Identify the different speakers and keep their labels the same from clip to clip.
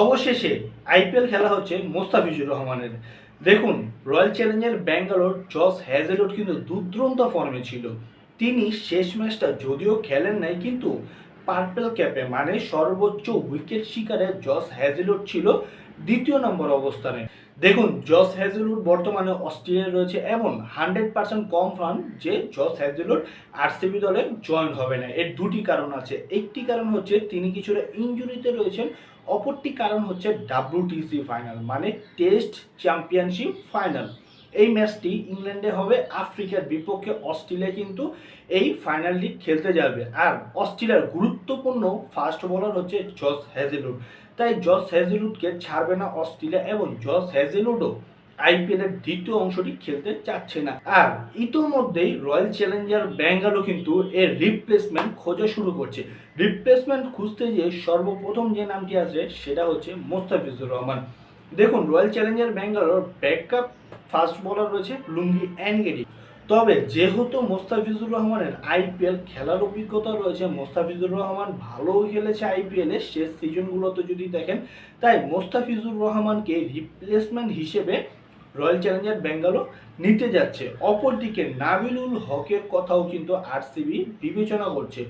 Speaker 1: অবশেষে আইপিএল খেলা হচ্ছে মোস্তাফিজুর রহমানের। দেখুন, Royal Challenger Bangalore Josh Hazlewood কিন্তু দুর্দ্রন্ত ফর্মে ছিল। তিনি শেষ ম্যাচটা যদিও খেলেন নাই, কিন্তু পার্পেল ক্যাপে মানে সর্বোচ্চ উইকেট শিকারে জস হ্যাজেলউড ছিল দ্বিতীয় নম্বর অবস্থানে। দেখুন, জস হ্যাজেলউড বর্তমানে অস্ট্রেলিয়ায় রয়েছে এবং হান্ড্রেড পার্সেন্ট কনফার্ম যে জস হ্যাজেলউড আরসিবি দলে জয়েন হবে না। এর দুটি কারণ আছে। একটি কারণ হচ্ছে, তিনি কিছুটা ইনজুরিতে রয়েছেন, অপরটি কারণ হচ্ছে ডাব্লিউটিসি ফাইনাল মানে টেস্ট চ্যাম্পিয়নশিপ ফাইনাল এই ম্যাচটি ইংল্যান্ডে হবে, আফ্রিকার বিপক্ষে অস্ট্রেলিয়া কিন্তু এই ফাইনালটি খেলতে যাবে। আর অস্ট্রেলিয়ার গুরুত্বপূর্ণ ফাস্ট বোলার হচ্ছে জস হ্যাজেলুড তাই জস হ্যাজেলউডকে ছাড়বে না অস্ট্রেলিয়া এবং জস হ্যাজেলউডও আইপিএলের দ্বিতীয় অংশটি খেলতে চাচ্ছে না। আর ইতোমধ্যেই রয়্যাল চ্যালেঞ্জার ব্যাঙ্গালো কিন্তু এর রিপ্লেসমেন্ট খোঁজা শুরু করছে। রিপ্লেসমেন্ট খুঁজতে গিয়ে সর্বপ্রথম যে নামটি আসবে সেটা হচ্ছে মোস্তাফিজুর রহমান। দেখুন Royal Challenger Bangalore backup fast bowler রয়েছে লুঙ্গি অ্যানগেডি তবে যেহেতু মোস্তাফিজুর রহমানের আইপিএল খেলার অভিজ্ঞতা রয়েছে, মোস্তাফিজুর রহমান ভালো খেলেছে আইপিএলে শেষ সিজনগুলোতে যদি দেখেন, তাই মোস্তাফিজুর রহমানকে রিপ্লেসমেন্ট হিসেবে রয়্যাল চ্যালেঞ্জার ব্যাঙ্গালোর নিতে যাচ্ছে। অপরদিকে নাবিলুল হকের কথাও কিন্তু আরসিবি বিবেচনা করছে।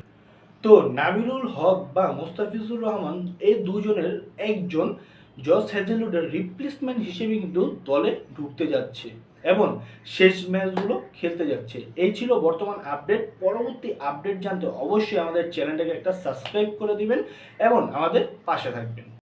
Speaker 1: তো নাবিলুল হক বা মোস্তাফিজুর রহমান এই দুজনের একজন জস হেজেলউডের রিপ্লেসমেন্ট হিসেবে কিন্তু দলে ঢুকতে যাচ্ছে এবং শেষ ম্যাচগুলো খেলতে যাচ্ছে। এই ছিল বর্তমান আপডেট। পরবর্তী আপডেট জানতে অবশ্যই আমাদের চ্যানেলটাকে একটা সাবস্ক্রাইব করে দিবেন এবং আমাদের পাশে থাকবেন।